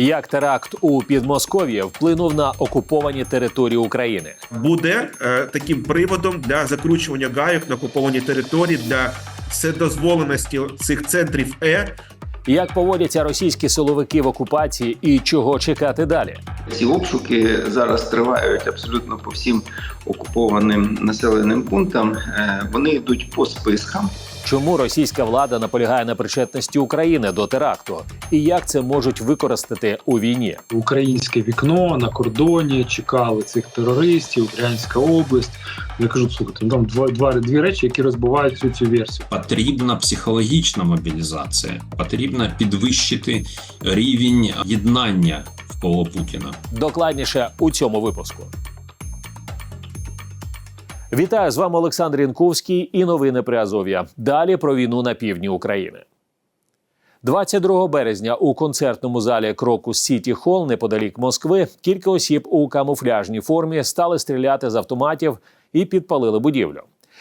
Як теракт у Підмосков'ї вплинув на окуповані території України? буде е, таким приводом для закручування гайок на окупованій території для вседозволеності цих центрів Е Як поводяться російські силовики в окупації і чого чекати далі? Ці обшуки зараз тривають абсолютно по всім окупованим населеним пунктам. Е, Вони йдуть по спискам. Чому російська влада наполягає на причетності України до теракту? І як це можуть використати у війні? українське вікно на кордоні, чекали цих терористів, Брянська область. Я кажу, слухайте, ну, там два, два дві речі, які розбивають всю цю версію. Потрібна психологічна мобілізація, потрібно підвищити рівень єднання вколо Путіна. Докладніше у цьому випуску. Вітаю з вами Олександр Янковський і новини при Азов'я. Далі про війну на півдні України. 22 березня у концертному залі Крокус Сіті Холл неподалік Москви кілька осіб у камуфляжній формі стали стріляти з автоматів і підпалили будівлю.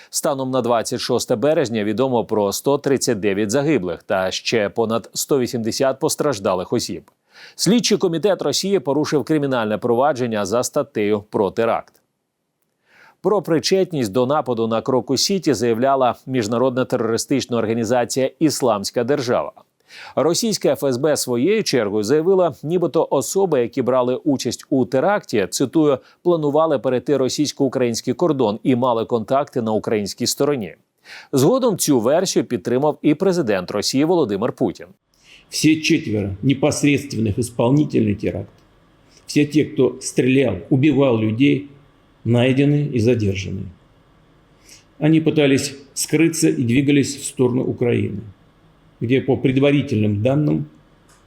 Станом на 26 березня відомо про 139 загиблих та ще понад 180 постраждалих осіб. Слідчий комітет Росії порушив кримінальне провадження за статтею про теракт. Про причетність до нападу на Крокус Сіті заявляла міжнародна терористична організація Ісламська держава. Російська ФСБ своєю чергою заявила, нібито особи, які брали участь у теракті, цитую, планували перейти російсько-український кордон і мали контакти на українській стороні. Згодом цю версію підтримав і президент Росії Володимир Путін. Все четверо непосредственных исполнителей теракта, все те, кто стрелял, убивал людей, найдены и задержаны. Они пытались скрыться и двигались в сторону Украины, где по предварительным данным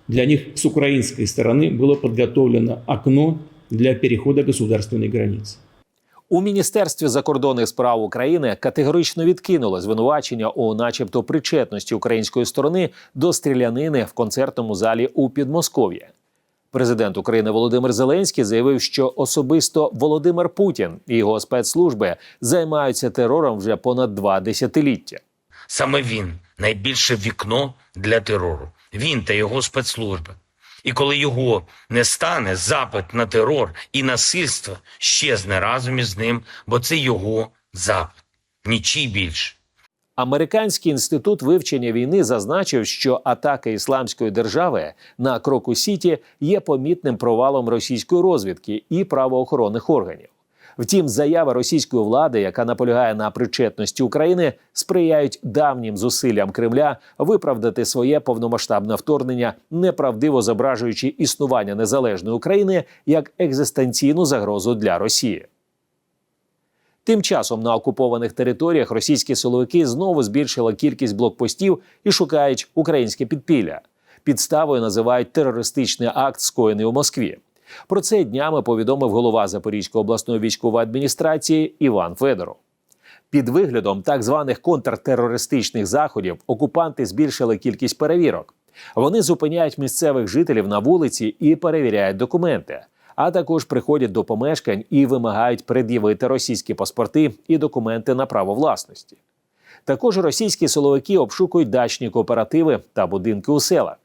для них с украинской стороны было подготовлено окно для перехода государственной границы. У міністерстві закордонних справ України категорично відкинули звинувачення у, начебто, причетності української сторони до стрілянини в концертному залі у Підмосков'ї. Президент України Володимир Зеленський заявив, що особисто Володимир Путін і його спецслужби займаються терором вже понад два десятиліття. Саме він найбільше вікно для терору. Він та його спецслужби. І коли його не стане, запит на терор і насильство щезне разом із ним, бо це його запит. Нічий більше. Американський інститут вивчення війни зазначив, що атака ісламської держави на Кроку Сіті є помітним провалом російської розвідки і правоохоронних органів. Втім, заява російської влади, яка наполягає на причетності України, сприяють давнім зусиллям Кремля виправдати своє повномасштабне вторгнення, неправдиво зображуючи існування незалежної України як екзистенційну загрозу для Росії. Тим часом на окупованих територіях російські силовики знову збільшили кількість блокпостів і шукають українське підпілля. Підставою називають терористичний акт, скоєний у Москві. Про це днями повідомив голова Запорізької обласної військової адміністрації Іван Федоров. Під виглядом так званих контртерористичних заходів окупанти збільшили кількість перевірок. Вони зупиняють місцевих жителів на вулиці і перевіряють документи, а також приходять до помешкань і вимагають пред'явити російські паспорти і документи на право власності. Також російські силовики обшукують дачні кооперативи та будинки у селах.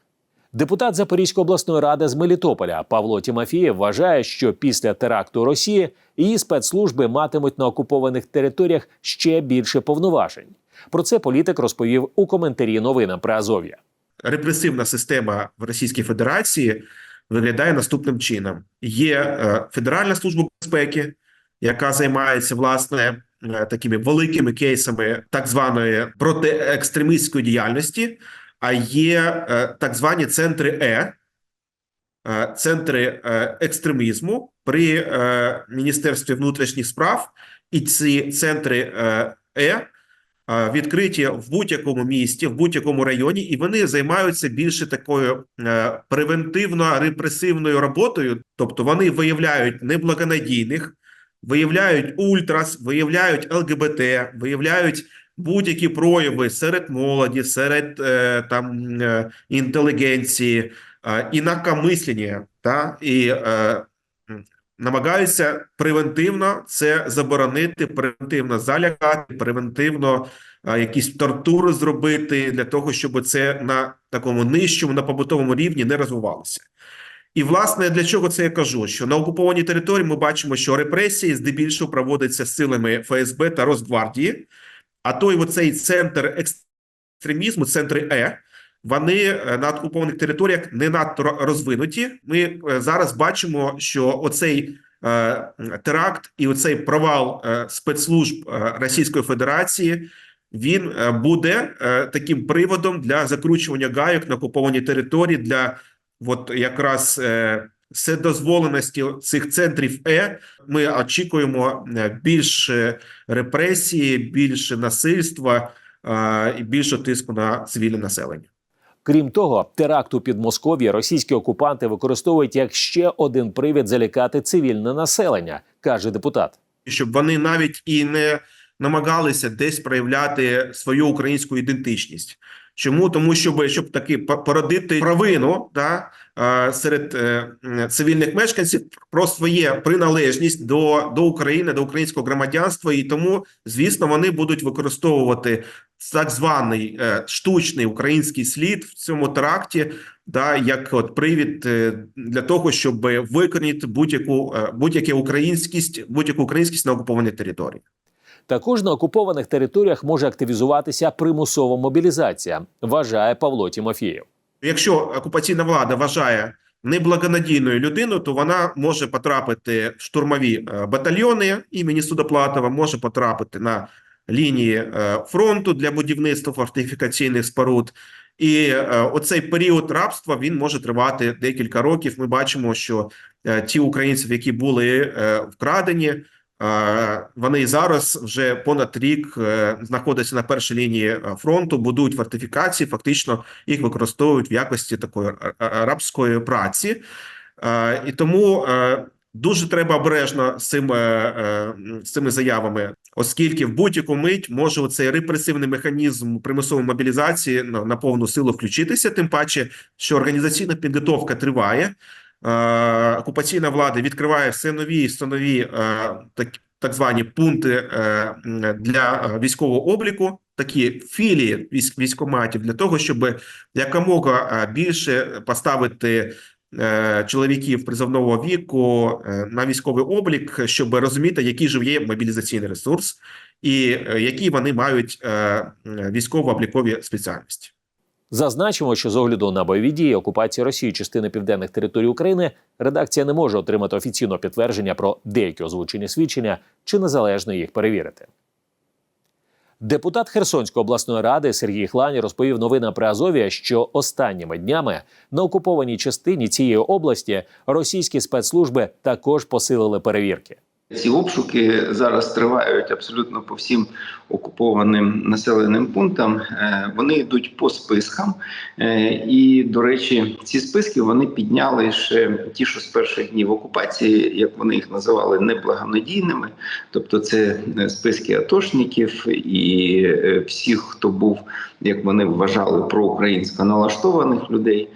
Депутат Запорізької обласної ради з Мелітополя Павло Тімофієв вважає, що після теракту Росії її спецслужби матимуть на окупованих територіях ще більше повноважень. Про це політик розповів у коментарі новинам при Азов'я. репресивна система в Російській Федерації виглядає наступним чином: є е, Федеральна служба безпеки, яка займається власне е, такими великими кейсами так званої протиекстремістської діяльності. А є е, так звані центри Е, центри екстремізму при Міністерстві внутрішніх справ, і ці центри е, відкриті в будь-якому місті, в будь-якому районі, і вони займаються більше такою е, превентивно-репресивною роботою. Тобто вони виявляють неблагонадійних, виявляють ультрас, виявляють ЛГБТ, виявляють будь-які прояви серед молоді, серед е, там е, інтелігенції, е, інакомислення, та і е, намагаються превентивно це заборонити, превентивно залякати, превентивно е, якісь тортури зробити для того, щоб це на такому нижчому, на побутовому рівні не розвивалося. І, власне, для чого це я кажу? Що на окупованій території ми бачимо, що репресії здебільшого проводяться силами ФСБ та Росгвардії, а той оцей центр екстремізму, центри Е, вони е, на окупованих територіях не надто розвинуті. Ми е, зараз бачимо, що оцей е, теракт і оцей провал спецслужб Російської Федерації він буде таким приводом для закручування гайок на окупованій території для от якраз вседозволеності цих центрів Е. Ми очікуємо більше репресії, більше насильства і більше тиску на цивільне населення. Крім того, теракт у Підмосков'ї російські окупанти використовують як ще один привід залякати цивільне населення, каже депутат. щоб вони навіть і не намагалися десь проявляти свою українську ідентичність. Чому тому, щоб щоб таки породити провину да, е, серед е, цивільних мешканців про своє приналежність до, до України, до українського громадянства, і тому, звісно, вони будуть використовувати так званий е, штучний український слід в цьому теракті, да, як от привід для того, щоб викорінити будь-яку будь-яку українськість, будь-яку українськість на окупованій території. Також на окупованих територіях може активізуватися примусова мобілізація, вважає Павло Тімофієв. Якщо окупаційна влада вважає неблагонадійною людину, то вона може потрапити в штурмові е, батальйони імені Судоплатова, може потрапити на лінії е, фронту для будівництва фортифікаційних споруд. І е, оцей період рабства він може тривати декілька років. Ми бачимо, що ті українці, які були вкрадені, вони зараз вже понад рік е, знаходяться на першій лінії е, фронту, будують фортифікації. Фактично їх використовують в якості такої ра- ра- рабської праці. І тому е, дуже треба обережно з цими, з цими заявами, оскільки в будь-яку мить може цей репресивний механізм примусової мобілізації на повну силу включитися. Тим паче, що організаційна підготовка триває. Е, Окупаційна влада відкриває все нові і нові е, так, так звані пункти е, для військового обліку, такі філії військ, військоматів, для того, щоб якомога більше поставити чоловіків призовного віку на військовий облік, щоб розуміти, який же є мобілізаційний ресурс і які вони мають військово-облікові спеціальності. Зазначимо, що з огляду на бойові дії окупації Росії частини південних територій України редакція не може отримати офіційного підтвердження про деякі озвучені свідчення чи незалежно їх перевірити. Депутат Херсонської обласної ради Сергій Хлань розповів новинам при Азові, що останніми днями на окупованій частині цієї області російські спецслужби також посилили перевірки. Ці обшуки зараз тривають абсолютно по всім окупованим населеним пунктам. Е, Вони йдуть по спискам, Е, і до речі, ці списки вони підняли ще ті, що з перших днів окупації, як вони їх називали, неблагонадійними. Тобто, це е, списки атошників і всіх, хто був, як вони вважали, проукраїнсько налаштованих людей.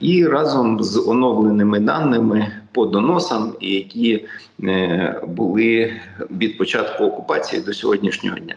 І разом з оновленими даними по доносам, які е, були від початку окупації до сьогоднішнього дня.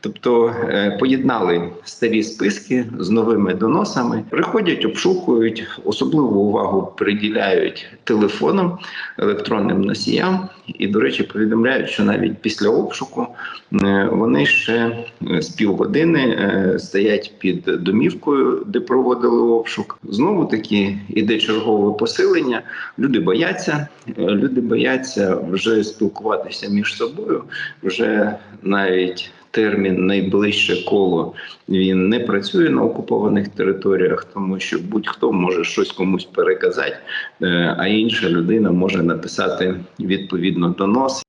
Тобто е, поєднали старі списки з новими доносами, приходять, обшукують, особливу увагу приділяють телефонам, електронним носіям, і, до речі, повідомляють, що навіть після обшуку е, вони ще з півгодини стоять під домівкою, де проводили обшук. Знову таки іде чергове посилення. Люди бояться, е, люди бояться вже спілкуватися між собою, вже навіть термін найближче коло він не працює на окупованих територіях, тому що будь-хто може щось комусь переказати, е, а інша людина може написати відповідно донос.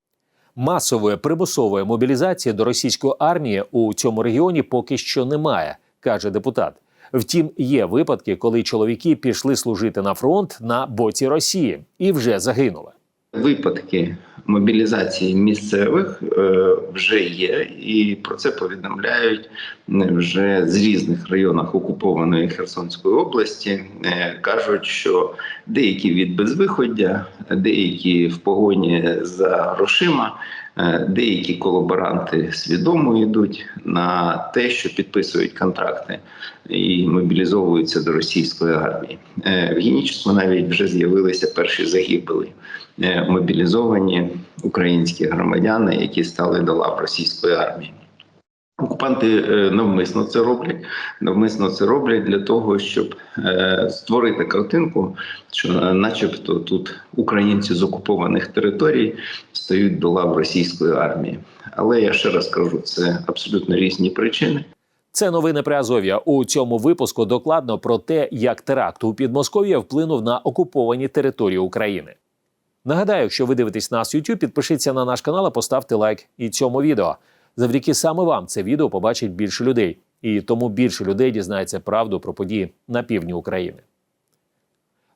Масової примусової мобілізації до російської армії у цьому регіоні поки що немає, каже депутат. Втім, є випадки, коли чоловіки пішли служити на фронт на боці Росії і вже загинули. Випадки мобілізації місцевих е, вже є, і про це повідомляють е, вже з різних районах окупованої Херсонської області. Е, кажуть, що деякі від безвиходя, деякі в погоні за грошима Деякі колаборанти свідомо йдуть на те, що підписують контракти і мобілізовуються до російської армії. Е, В Геніческу навіть вже з'явилися перші загибелі е, мобілізовані українські громадяни, які стали до лав російської армії. Окупанти е, навмисно це роблять. Навмисно це роблять для того, щоб е, створити картинку, що, е, начебто, тут українці з окупованих територій стають до лав російської армії. Але я ще раз кажу, це абсолютно різні причини. Це новини при Азов'я. У цьому випуску докладно про те, як теракт у Підмосков'я вплинув на окуповані території України. Нагадаю, якщо ви дивитесь нас в YouTube, підпишіться на наш канал, і поставте лайк і цьому відео. Завдяки саме вам це відео побачить більше людей, і тому більше людей дізнається правду про події на півдні України.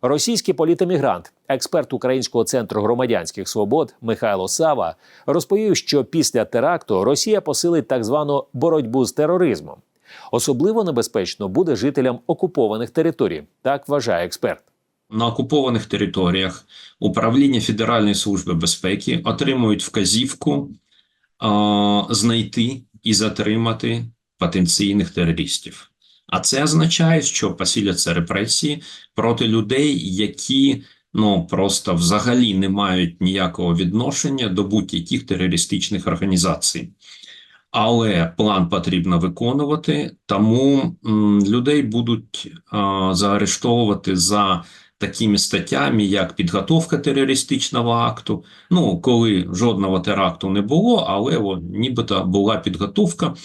Російський політемігрант, експерт Українського центру громадянських свобод Михайло Сава розповів, що після теракту Росія посилить так звану боротьбу з тероризмом. Особливо небезпечно буде жителям окупованих територій, так вважає експерт. На окупованих територіях управління Федеральної служби безпеки отримують вказівку знайти і затримати потенційних терористів. А це означає, що посиляться репресії проти людей, які ну просто взагалі не мають ніякого відношення до будь-яких терористичних організацій. Але план потрібно виконувати, тому людей будуть а, заарештовувати за такими статтями, як підготовка терористичного акту. Ну, коли жодного теракту не було, але о, нібито була підготовка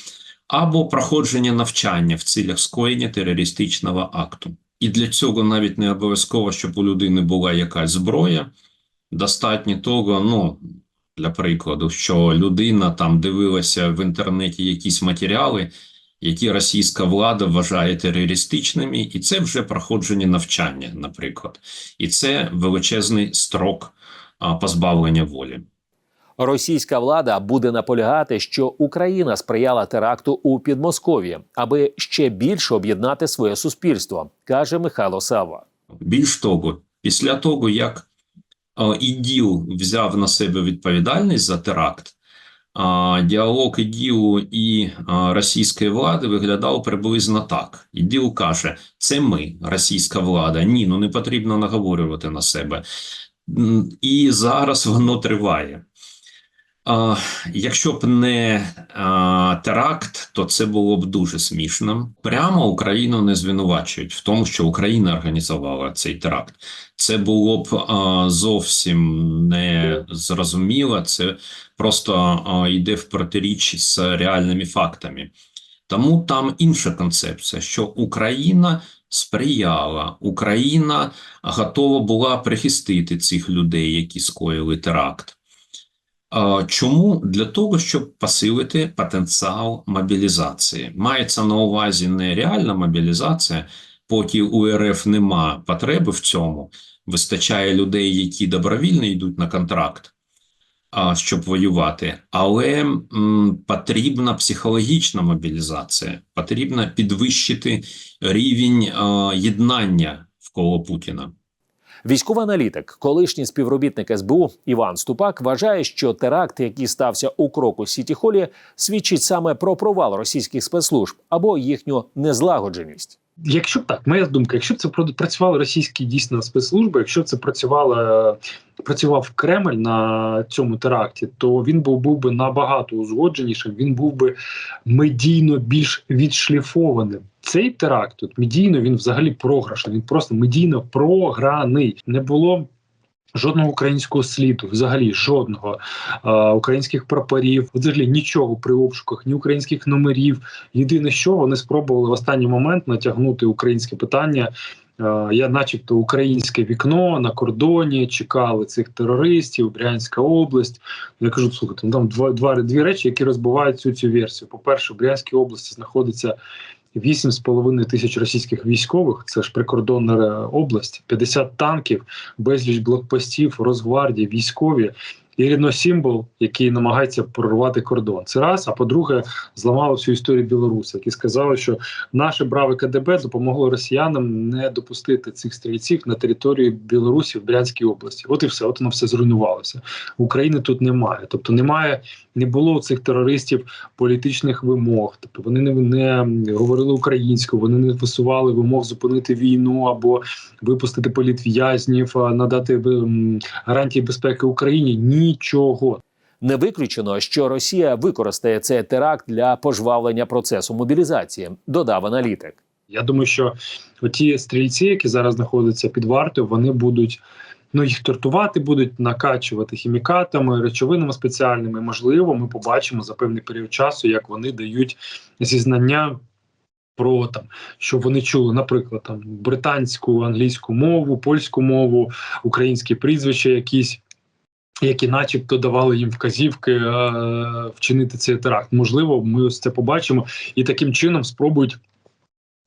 або проходження навчання в цілях скоєння терористичного акту. І для цього навіть не обов'язково, щоб у людини була якась зброя. Достатньо того, ну для прикладу, що людина там дивилася в інтернеті якісь матеріали, які російська влада вважає терористичними, і це вже проходження навчання, наприклад, і це величезний строк позбавлення волі. Російська влада буде наполягати, що Україна сприяла теракту у Підмосков'ї, аби ще більше об'єднати своє суспільство, каже Михайло Сава. Більш того, після того, як ІДІЛ взяв на себе відповідальність за теракт, діалог ІДІЛу і російської влади виглядав приблизно так. ІДІЛ каже: це ми, російська влада. Ні, ну не потрібно наговорювати на себе. І зараз воно триває. Якщо б не теракт, то це було б дуже смішно. Прямо Україну не звинувачують в тому, що Україна організувала цей теракт. Це було б зовсім не зрозуміло. Це просто йде в протиріч з реальними фактами. Тому там інша концепція, що Україна сприяла, Україна готова була прихистити цих людей, які скоїли теракт. Чому для того, щоб посилити потенціал мобілізації, мається на увазі не реальна мобілізація, поки у РФ нема потреби в цьому, вистачає людей, які добровільно йдуть на контракт, щоб воювати, але потрібна психологічна мобілізація, потрібно підвищити рівень єднання вколо Путіна. Військовий аналітик, колишній співробітник СБУ Іван Ступак вважає, що теракт, який стався у кроку Сіті Холі, свідчить саме про провал російських спецслужб або їхню незлагодженість. Якщо б так, моя думка, якщо б це працювали російські дійсно спецслужби, якщо це працювало, працював Кремль на цьому теракті, то він був, був би набагато узгодженішим, він був би медійно більш відшліфованим. Цей теракт тут медійно він взагалі програшний. Він просто медійно програний. Не було. Жодного українського сліду, взагалі жодного а, українських прапорів, взагалі нічого при обшуках, ні українських номерів. Єдине, що вони спробували в останній момент натягнути українське питання. Е, Я, начебто, українське вікно на кордоні чекали цих терористів, Брянська область. Я кажу, слухайте, ну там два, два дві речі, які розбивають цю цю версію. По перше, в Брянській області знаходиться 8,5 тисяч російських військових. Це ж прикордонна е, область, 50 танків, безліч блокпостів, Росгвардії, військові. І рівносимвол, який намагається прорвати кордон. Це раз. А по-друге, зламало всю історію Білорусі, які сказали, що наше браве КДБ допомогло росіянам не допустити цих стрільців на територію Білорусі в Брянській області. От і все, от воно все зруйнувалося. України тут немає. Тобто немає, не було у цих терористів політичних вимог. Тобто вони не, не говорили українською, вони не висували вимог зупинити війну або випустити політв'язнів, надати гарантії безпеки Україні. Нічого. Не виключено, що Росія використає цей теракт для пожвавлення процесу мобілізації, додав аналітик. Я думаю, що ті стрільці, які зараз знаходяться під вартою, вони будуть ну їх тортувати, будуть накачувати хімікатами, речовинами спеціальними. Можливо, ми побачимо за певний період часу, як вони дають зізнання. Про там, що вони чули, наприклад, там британську, англійську мову, польську мову, українські прізвища, якісь, які, начебто, давали їм вказівки е, вчинити цей теракт. Можливо, ми ось це побачимо і таким чином спробують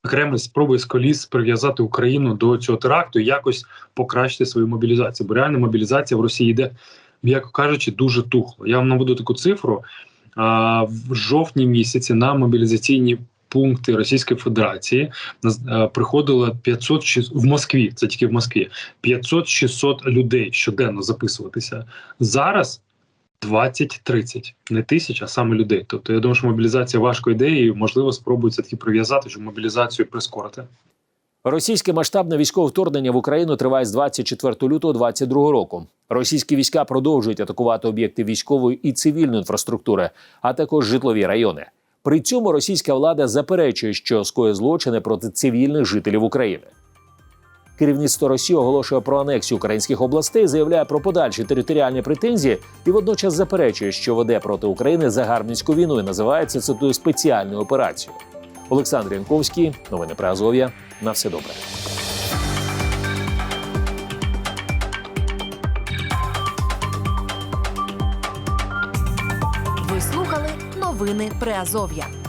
Кремль спробує з коліс прив'язати Україну до цього теракту і якось покращити свою мобілізацію. Бо реальна мобілізація в Росії йде, м'яко кажучи, дуже тухло. Я вам наведу таку цифру. А, в жовтні місяці на мобілізаційні пункти Російської Федерації е, приходило 500 шіс- в Москві. Це тільки в Москві 500-600 людей щоденно записуватися. Зараз 20-30. не тисяч, а саме людей. Тобто я думаю, що мобілізація важко йде, і можливо спробують все таки прив'язати, щоб мобілізацію прискорити. Російське масштабне військове вторгнення в Україну триває з 24 лютого 2022 року. Російські війська продовжують атакувати об'єкти військової і цивільної інфраструктури, а також житлові райони. При цьому російська влада заперечує, що скоє злочини проти цивільних жителів України. Керівництво Росії оголошує про анексію українських областей, заявляє про подальші територіальні претензії і водночас заперечує, що веде проти України загарбницьку війну і називається цитую спеціальною операцією. Олександр Янковський, новини про Азов'я. На все добре. Приазов'я.